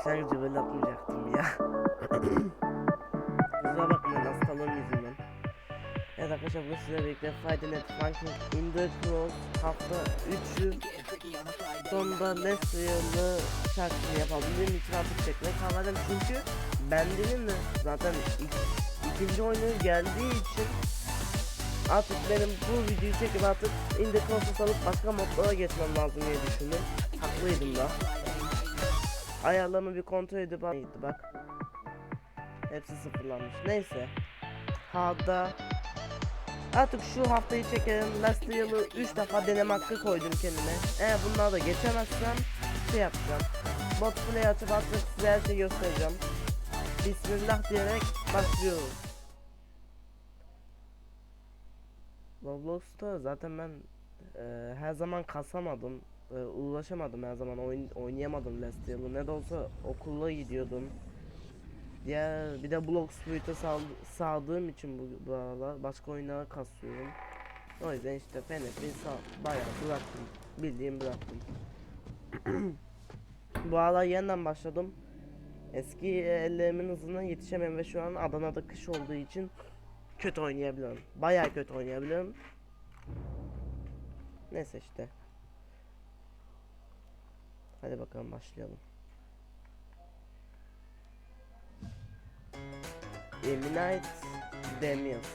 başlangıcı böyle yapmayacaktım ya. Kusura bakmayın hastalığım yüzünden. Evet arkadaşlar bu sizlerle birlikte Friday Night Funkin' in the Cross hafta 3'ü sonunda Leslie'lı şarkısını yapabildiğim için artık çekmek kalmadım çünkü bendinin de zaten ik ikinci oyunu geldiği için artık benim bu videoyu çekip artık in the Cross'u salıp başka modlara geçmem lazım diye düşündüm. Haklıydım da. Ayarlarımı bir kontrol edip neydi bak. Hepsi sıfırlanmış. Neyse. Hada Artık şu haftayı çekelim. Last Yıl'ı 3 defa deneme hakkı koydum kendime. Eğer bunları da geçemezsem şey yapacağım. Bot play açıp artık size her şeyi göstereceğim. Bismillah diyerek başlıyoruz. Roblox'ta zaten ben e, her zaman kasamadım. E, ulaşamadım her zaman oyun oynayamadım Last Yıl'ı. Ne de olsa okula gidiyordum. Diğer bir de Blox Fruit'e sal, saldığım için bu, bu aralar başka oyunlara kasıyorum. O yüzden işte Fenef'i sal bayağı bıraktım. Bildiğim bıraktım. bu aralar yeniden başladım. Eski ellerimin hızına yetişemem ve şu an Adana'da kış olduğu için kötü oynayabiliyorum. Bayağı kötü oynayabiliyorum. Neyse işte. Hadi bakalım başlayalım. Eminite Demius.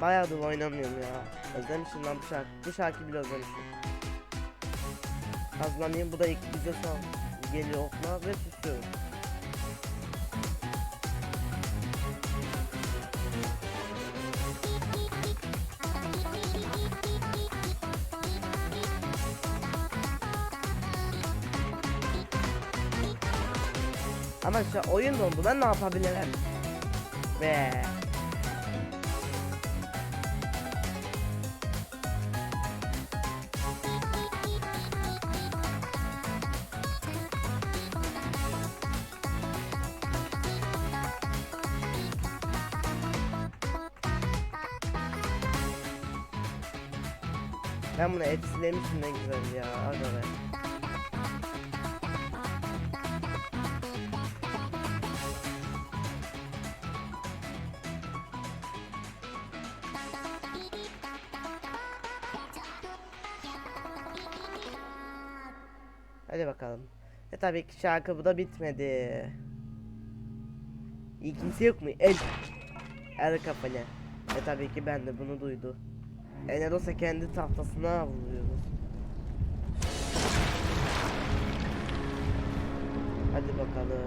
Bayağıdır oynamıyorum ya. Özlemişim lan bu şarkı. Bu şarkıyı bile özlemişim. Hazırlanayım bu da ilk son geliyor okuma ve susuyorum. İşte oyun dondu ben ne yapabilirim? Ve Ben bunu etkilemişim ne güzel ya aga. Tabii ki şarkı bu da bitmedi. İyi kimse yok mu? El. El kafalı. E tabii ki ben de bunu duydu. E ne de olsa kendi tahtasına vuruyoruz. Hadi bakalım.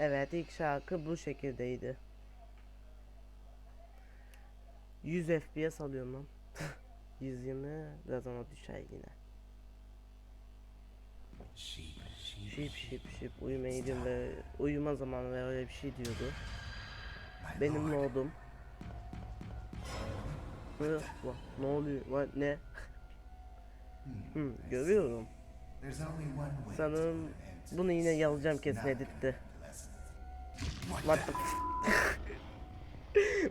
Evet ilk şarkı bu şekildeydi. 100 FPS alıyorum lan. 120 birazdan o düşer yine. Şip şip şip gidiyorum ve uyuma zamanı ve öyle bir şey diyordu. Benim lordum. Ne, oluyor? Ne? Hı, görüyorum. Sanırım bunu yine yazacağım kesin editte. What the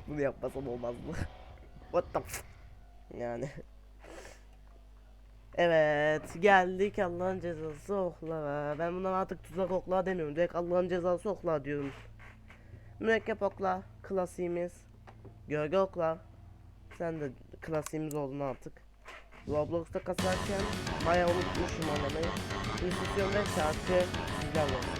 Bunu yapmasam olmaz mı? What the Yani. Evet geldik Allah'ın cezası oklara. Ben bundan artık tuzak oklar demiyorum. Direkt Allah'ın cezası oklar diyorum. Mürekkep oklar klasiğimiz. Gölge oklar. Sen de klasiğimiz oldun artık. Roblox'ta kasarken bayağı unutmuşum oynamayı. İnstitüsyon ve şarkı sizlerle olsun.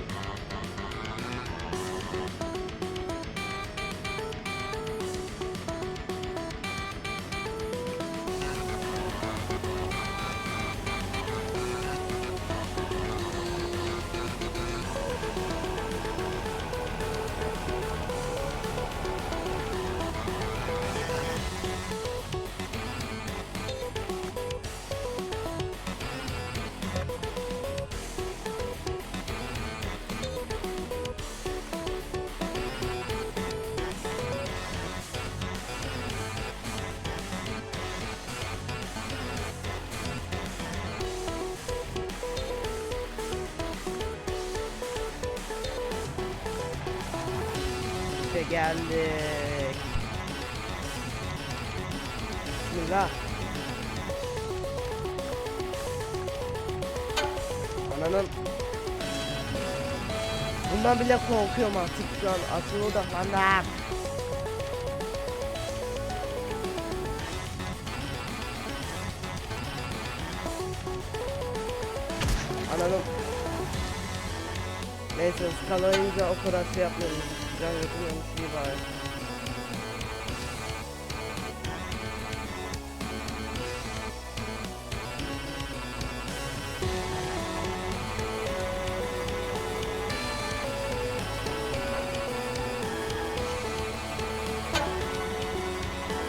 Geldik. Bismillah. Ananın. Bundan bile korkuyorum artık şu an. Asıl odaklandım. Ananın. Neyse skalayınca o kadar şey yapmıyorum. Can yapmıyormuş iyi bari.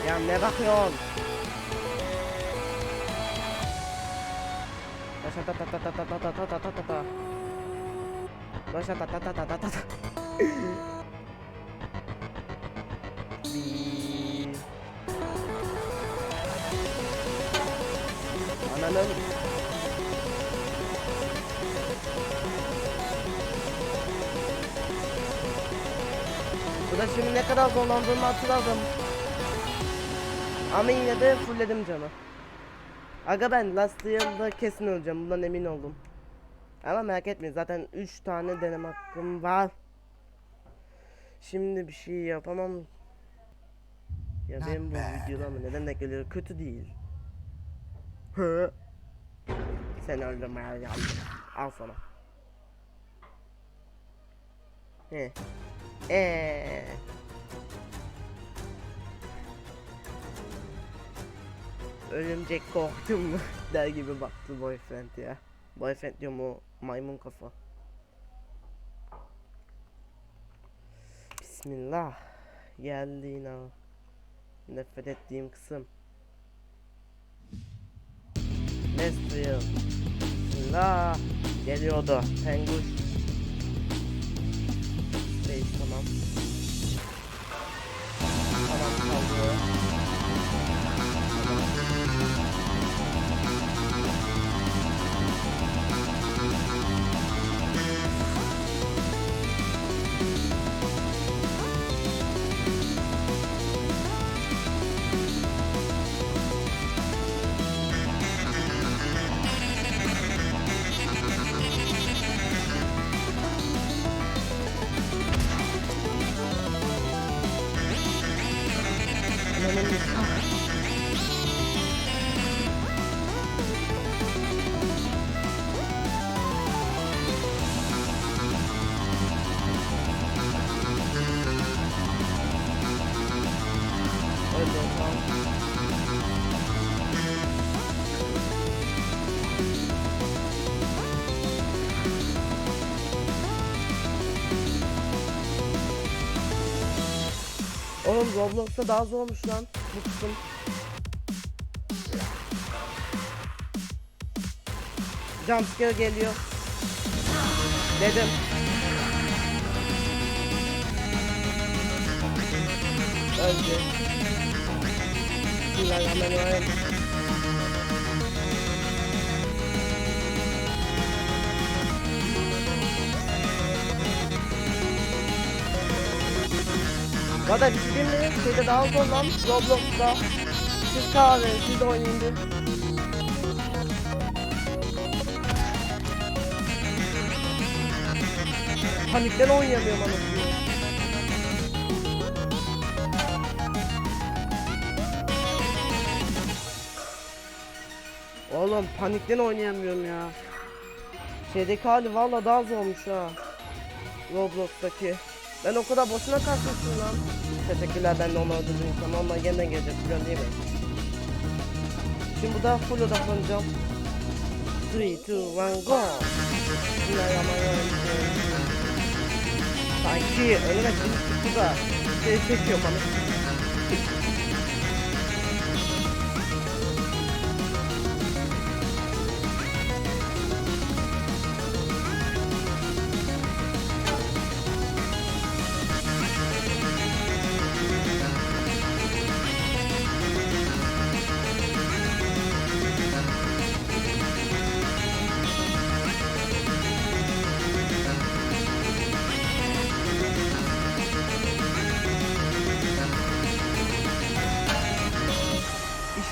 Ya ne bakıyorsun? Ananın. Bu da şimdi ne kadar zorlandığımı hatırladım. Ama yine de fullledim canı. Aga ben last yılda kesin öleceğim bundan emin oldum. Ama merak etmeyin zaten 3 tane deneme hakkım var. Şimdi bir şey yapamam. Ya benim bu videoda mı neden de geliyor kötü değil. Hı. Sen öldürmeye geldim. Al sana. He. Eee. Örümcek korktum mu der gibi baktı boyfriend ya. Boyfriend diyorum o maymun kafa. Bismillah. Geldi yine. Nefret ettiğim kısım. Nesriel. Bismillah. Geliyordu. Penguş. Roblox'ta daha zormuş lan bu kısım. Jumpscare geliyor. Dedim. Öldü. Bismillahirrahmanirrahim. Valla bir şey? Şeyde daha zor lan Roblox'ta. siz verin. Siz de oynayın bir. Panikten oynayamıyorum anasını. Oğlum panikten oynayamıyorum ya. Şeydeki hali valla daha zormuş ha. Roblox'taki. Ben o boşuna kasmışım lan. Teşekkürler ben de onu öldürdüğüm için. Onlar yeniden gelecek biliyorsun değil mi? Şimdi burada full odaklanacağım. 3, 2, 1, go! Sanki önüme bir çıktı da şey çekiyor bana.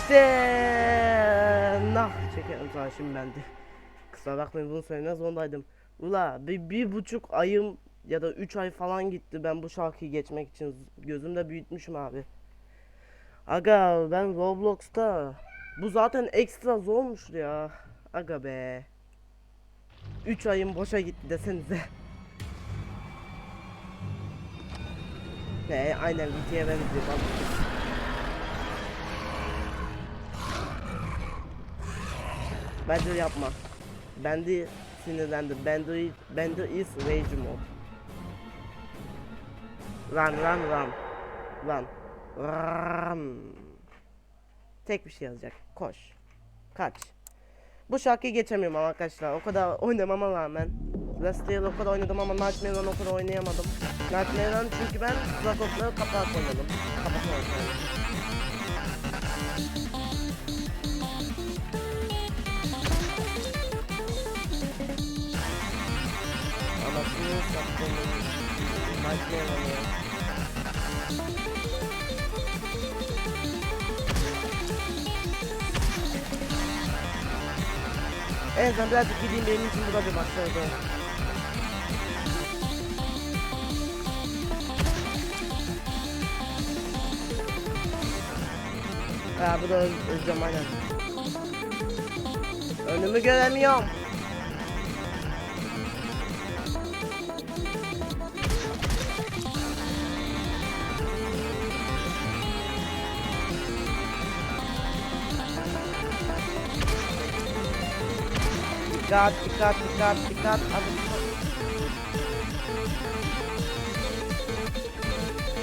İşte nah çekerim sana şimdi ben de. Kusura bakmayın bunu söylemeye zorundaydım. Ula bir, bir buçuk ayım ya da üç ay falan gitti ben bu şarkıyı geçmek için gözümde büyütmüşüm abi. Aga ben Roblox'ta bu zaten ekstra zormuş ya. Aga be. 3 ayım boşa gitti desenize. Ne aynen VT'ye benziyor. Bence yapma. Bende sinirlendim. Bende, bende is rage mode. Run run run. Run. Run. Tek bir şey yazacak. Koş. Kaç. Bu şarkıyı geçemiyorum arkadaşlar. O kadar oynamama rağmen. Year o kadar oynadım ama Nightmare'dan o kadar oynayamadım. Nightmare'dan çünkü ben Zakop'la kapağı oynadım. Kapağı oynadım. Anasını sattım. Nightmare oynuyor. En azından birazcık gideyim benim için burada bir maçlarda. Ya bu da öz özlem aynen. Önümü göremiyorum. Dikkat dikkat dikkat dikkat.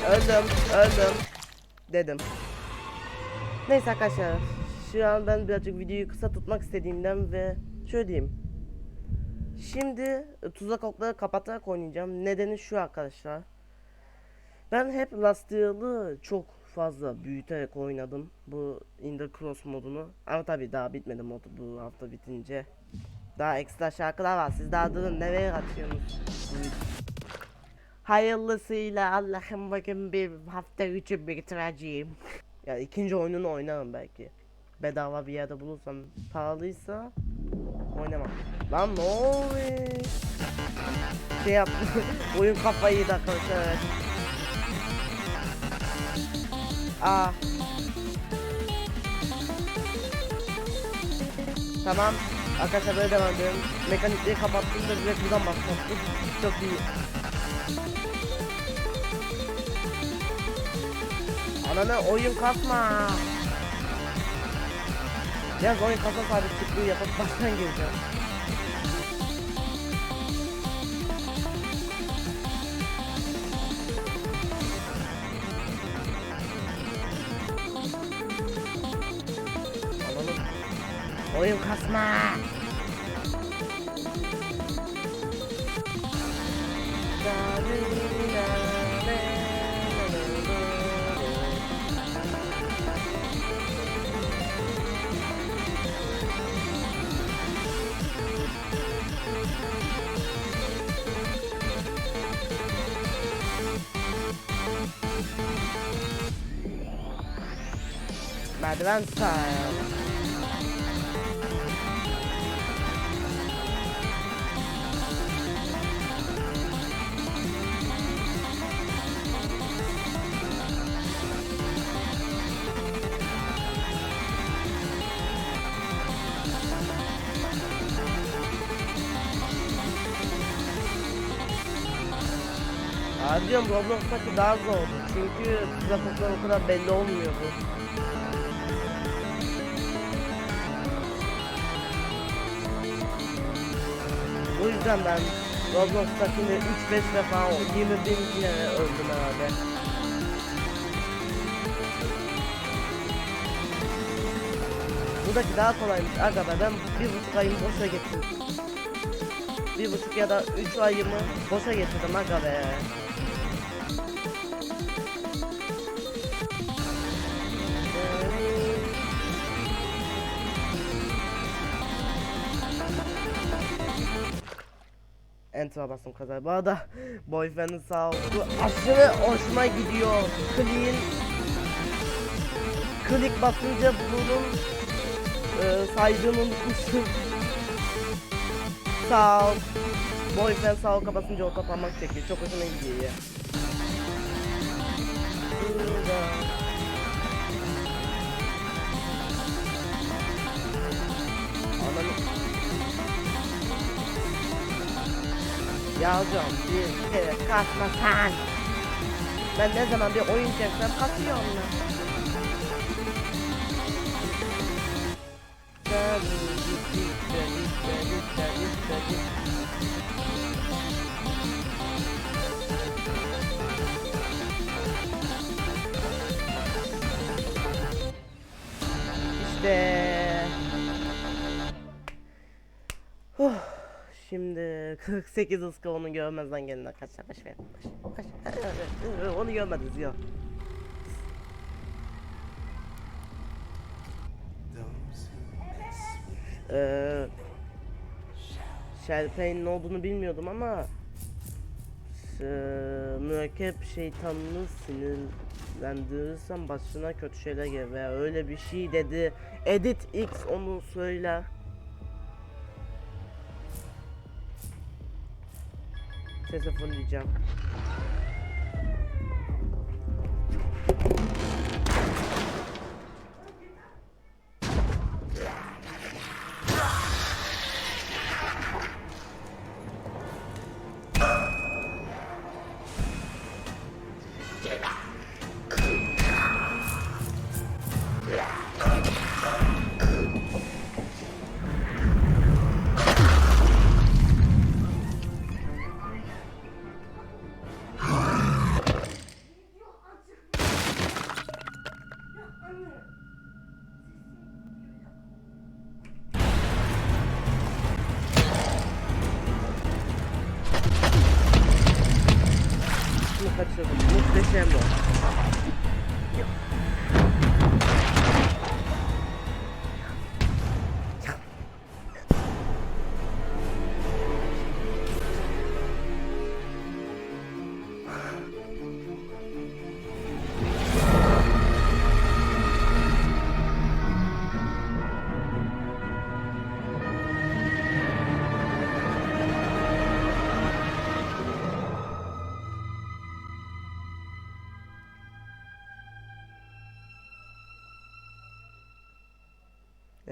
Öldüm öldüm dedim. Neyse arkadaşlar şu an ben birazcık videoyu kısa tutmak istediğimden ve şöyle diyeyim. Şimdi e, tuzak okları kapatarak oynayacağım. Nedeni şu arkadaşlar. Ben hep Last Year'ı çok fazla büyüterek oynadım. Bu The Cross modunu. Ama tabii daha bitmedi mod bu hafta bitince. Daha ekstra şarkılar var. Siz daha durun nereye kaçıyorsunuz? Hayırlısıyla Allah'ım bugün bir hafta üçü bitireceğim. ya ikinci oyununu oynarım belki. Bedava bir yerde bulursam pahalıysa oynamam. Lan ne oluyor? Şey yaptım. Oyun kafayı yedi arkadaşlar. Aa. Tamam. Arkadaşlar böyle devam ediyorum. Mekanikleri kapattım da direkt buradan başlattım. Çok iyi. Ananı oyun kasma. Biraz oyun kasma sadece çıktığı yapıp baştan gireceğim. Oil customer. Advanced style. Abi diyorum Roblox'taki daha zor. Çünkü grafikler o kadar belli olmuyor bu. Yüzden ben Roblox'takinde 3-5 defa 20 bin kere öldüm herhalde. Buradaki daha kolaymış aga be ben bir buçuk ayımı boşa getirdim. Bir buçuk ya da üç ayımı boşa getirdim aga. Enter'a bastım kazayı. Bu arada boyfriend'in sağ olsun. Aşırı hoşuma gidiyor. Clean. Klik basınca bunun e, saydığını unutmuşum. Sağ ol. Boyfriend sağ ol kapatınca o kapanmak çekiyor. Çok hoşuma gidiyor ya. Ananı... Yavrum bir kere kasma sen. Ben ne zaman bir oyun çeksem kasıyor onlar. 48 ıska onu görmezden gelin arkadaşlar. Baş ver. Baş, baş. Onu görmediniz ya. Eee Şerpe'nin ne olduğunu bilmiyordum ama eee, mürekkep şeytanını sinirlendirirsem başına kötü şeyler gelir veya öyle bir şey dedi. Edit X onu söyler. Teze fırlayacağım.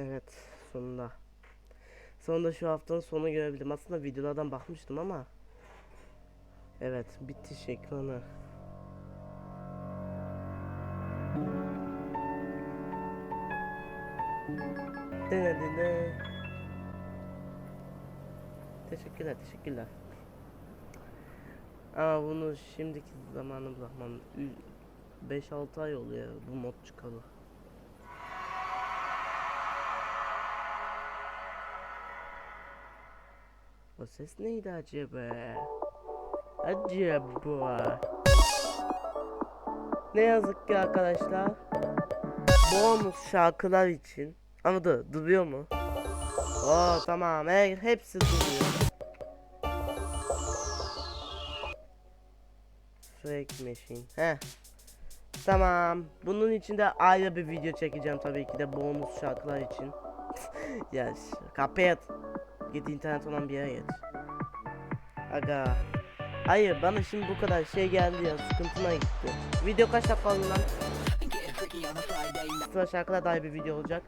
Evet sonunda. Sonunda şu haftanın sonu görebildim. Aslında videolardan bakmıştım ama. Evet bitiş ekranı. Denedine. Teşekkürler teşekkürler. Ama bunu şimdiki zamanı bırakmam. 5-6 ay oluyor bu mod çıkalı. O ses neydi acaba? Acaba? Ne yazık ki arkadaşlar. Bonus şarkılar için. Ama dur, duruyor mu? Oo tamam, he, hepsi duruyor. Fake machine. He. Tamam. Bunun için de ayrı bir video çekeceğim tabii ki de bonus şarkılar için. ya kapat. Git internet olan bir yere geç. Aga. Hayır bana şimdi bu kadar şey geldi ya sıkıntıma gitti. Video kaç dakika oldu lan? Sıra şarkılar dair bir video olacak.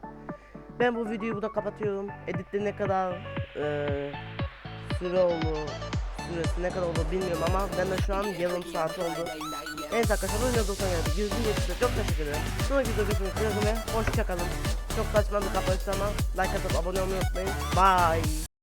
Ben bu videoyu burada kapatıyorum. Editte ne kadar eee süre oldu, süresi ne kadar oldu bilmiyorum ama ben de şu an yarım saat oldu. Evet arkadaşlar bu videoda sonuna geldik. Yüzün geçti. Çok teşekkür ederim. Sonraki videoda görüşmek üzere. Hoşçakalın. Çok saçma bir kapanış ama like atıp abone olmayı unutmayın. Bye.